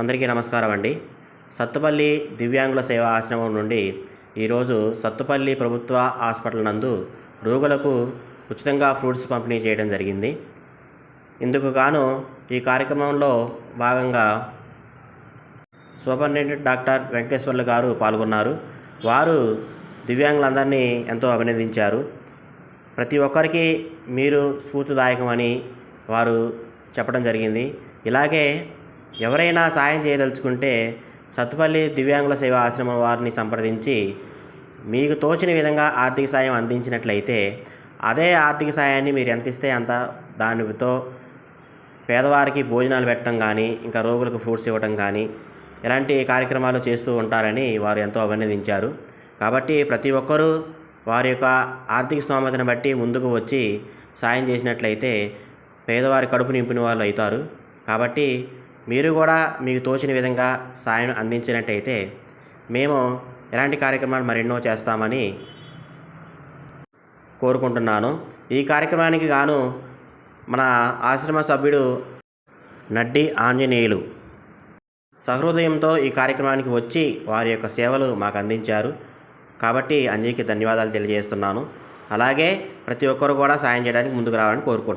అందరికీ నమస్కారం అండి. సత్తుపల్లి దివ్యాంగుల సేవా ఆశ్రమం నుండి ఈరోజు సత్తుపల్లి ప్రభుత్వ హాస్పిటల్ నందు రోగులకు ఉచితంగా ఫ్రూట్స్ పంపిణీ చేయడం జరిగింది. ఇందుకు గాను ఈ కార్యక్రమంలో భాగంగా సూపరింటెండెంట్ డాక్టర్ వెంకటేశ్వర్లు గారు పాల్గొన్నారు. వారు దివ్యాంగులందరినీ ఎంతో అభినందించారు. ప్రతి ఒక్కరికి మీరు స్ఫూర్తిదాయకమని వారు చెప్పడం జరిగింది. ఇలాగే ఎవరైనా సాయం చేయదలుచుకుంటే సత్తుపల్లి దివ్యాంగుల సేవా ఆశ్రమం వారిని సంప్రదించి మీకు తోచిన విధంగా ఆర్థిక సాయం అందించినట్లయితే అదే ఆర్థిక సాయాన్ని మీరు ఎంత ఇస్తే అంత దానితో పేదవారికి భోజనాలు పెట్టడం కానీ ఇంకా రోగులకు ఫ్రూట్స్ ఇవ్వడం కానీ ఇలాంటి కార్యక్రమాలు చేస్తూ ఉంటారని వారు ఎంతో అభినందించారు. కాబట్టి ప్రతి ఒక్కరూ వారి యొక్క ఆర్థిక స్తోమతను బట్టి ముందుకు వచ్చి సాయం చేసినట్లయితే పేదవారి కడుపు నింపిన వాళ్ళు అవుతారు. కాబట్టి మీరు కూడా మీకు తోచిన విధంగా సాయం అందించినట్టయితే మేము ఎలాంటి కార్యక్రమాలు మరెన్నో చేస్తామని కోరుకుంటున్నాను. ఈ కార్యక్రమానికి గాను మన ఆశ్రమ సభ్యుడు నడ్డి ఆంజనేయులు సహృదయంతో ఈ కార్యక్రమానికి వచ్చి వారి యొక్క సేవలు మాకు అందించారు. కాబట్టి అంజయ్కి ధన్యవాదాలు తెలియజేస్తున్నాను. అలాగే ప్రతి ఒక్కరు కూడా సాయం చేయడానికి ముందుకు రావాలని కోరుకుంటున్నాను.